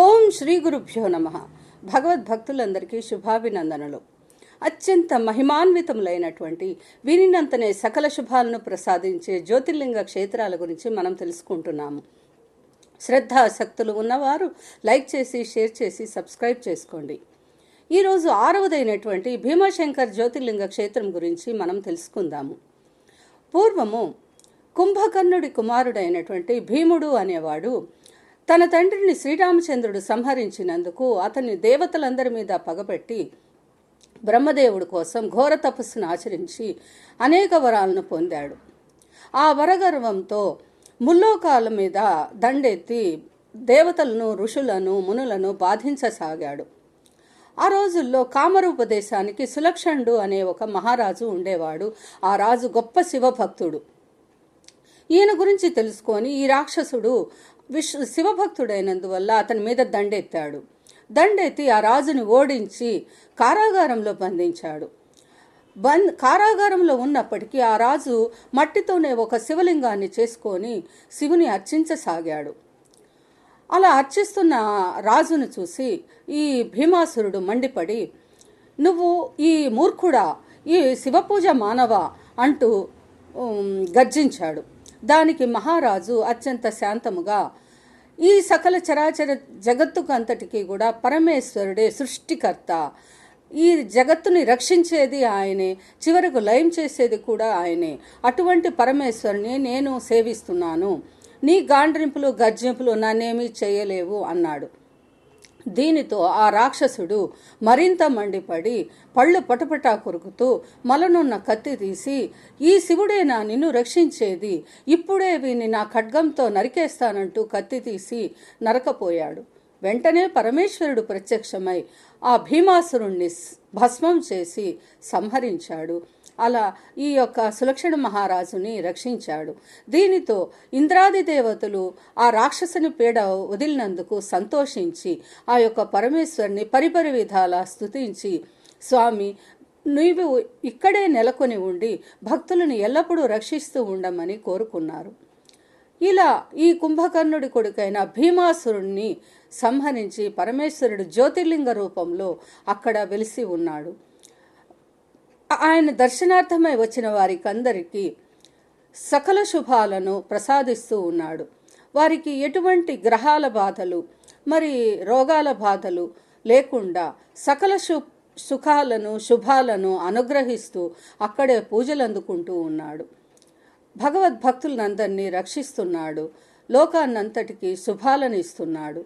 ఓం శ్రీ గురుభ్యో నమ. భగవద్భక్తులందరికీ శుభాభినందనలు. అత్యంత మహిమాన్వితములైనటువంటి వినినంతనే సకల శుభాలను ప్రసాదించే జ్యోతిర్లింగ క్షేత్రాల గురించి మనం తెలుసుకుంటున్నాము. శ్రద్ధాసక్తులు ఉన్నవారు లైక్ చేసి షేర్ చేసి సబ్స్క్రైబ్ చేసుకోండి. ఈరోజు ఆరవదైనటువంటి భీమాశంకర్ జ్యోతిర్లింగ క్షేత్రం గురించి మనం తెలుసుకుందాము. పూర్వము కుంభకర్ణుడి కుమారుడైనటువంటి భీముడు అనేవాడు తన తండ్రిని శ్రీరామచంద్రుడు సంహరించినందుకు అతన్ని దేవతలందరి మీద పగపెట్టి బ్రహ్మదేవుడి కోసం ఘోర తపస్సును ఆచరించి అనేక వరాలను పొందాడు. ఆ వరగర్వంతో ముల్లోకాల మీద దండెత్తి దేవతలను ఋషులను మునులను బాధించసాగాడు. ఆ రోజుల్లో కామరూపదేశానికి సులక్షణుడు అనే ఒక మహారాజు ఉండేవాడు. ఆ రాజు గొప్ప శివభక్తుడు. ఈయన గురించి తెలుసుకొని ఈ రాక్షసుడు విష్ శివభక్తుడైనందువల్ల అతని మీద దండెత్తాడు. దండెత్తి ఆ రాజుని ఓడించి కారాగారంలో బంధించాడు. బంద్ కారాగారంలో ఉన్నప్పటికీ ఆ రాజు మట్టితోనే ఒక శివలింగాన్ని చేసుకొని శివుని అర్చించసాగాడు. అలా అర్చిస్తున్న రాజును చూసి ఈ భీమాసురుడు మండిపడి నువ్వు ఈ మూర్ఖుడా ఈ శివపూజ మానవ? అంటూ గర్జించాడు. దానికి మహారాజు అత్యంత శాంతముగా ఈ సకల చరాచర జగత్తుకు అంతటికి కూడా పరమేశ్వరుడే సృష్టికర్త. ఈ జగత్తుని రక్షించేది ఆయనే చివరకు లయం చేసేది కూడా ఆయనే. అటువంటి పరమేశ్వరుని నేను సేవిస్తున్నాను. నీ గాండ్రింపులు గర్జింపులు నన్నేమీ చేయలేవు అన్నాడు. దీనితో ఆ రాక్షసుడు మరింత మండిపడి పళ్ళు పటపటా కొరుకుతూ మలనున్న కత్తి తీసి ఈ శివుడేనా నిన్ను రక్షించేది. ఇప్పుడే వీని నా ఖడ్గంతో నరికేస్తానంటూ కత్తి తీసి నరకపోయాడు. వెంటనే పరమేశ్వరుడు ప్రత్యక్షమై ఆ భీమాసురుణ్ణి భస్మం చేసి సంహరించాడు. అలా ఈ యొక్క సులక్షణ మహారాజుని రక్షించాడు. దీనితో ఇంద్రాది దేవతలు ఆ రాక్షసుని పీడ వదిలినందుకు సంతోషించి ఆ యొక్క పరమేశ్వరుని పరిపరి విధాల స్తుతించి స్వామి నీవు ఇక్కడే నెలకొని ఉండి భక్తులను ఎల్లప్పుడూ రక్షిస్తూ ఉండమని కోరుకున్నారు. ఇలా ఈ కుంభకర్ణుడి కొడుకైన భీమాసురుణ్ణి సంహరించి పరమేశ్వరుడు జ్యోతిర్లింగ రూపంలో అక్కడ వెలిసి ఉన్నాడు. ఆయన దర్శనార్థమై వచ్చిన వారికందరికీ సకల శుభాలను ప్రసాదిస్తూ ఉన్నాడు. వారికి ఎటువంటి గ్రహాల బాధలు మరి రోగాల బాధలు లేకుండా సకల శు సుఖాలను శుభాలను అనుగ్రహిస్తూ అక్కడే పూజలు అందుకుంటూ ఉన్నాడు. భగవద్భక్తులందరినీ రక్షిస్తున్నాడు. లోకాన్నంతటికీ శుభాలను ఇస్తున్నాడు.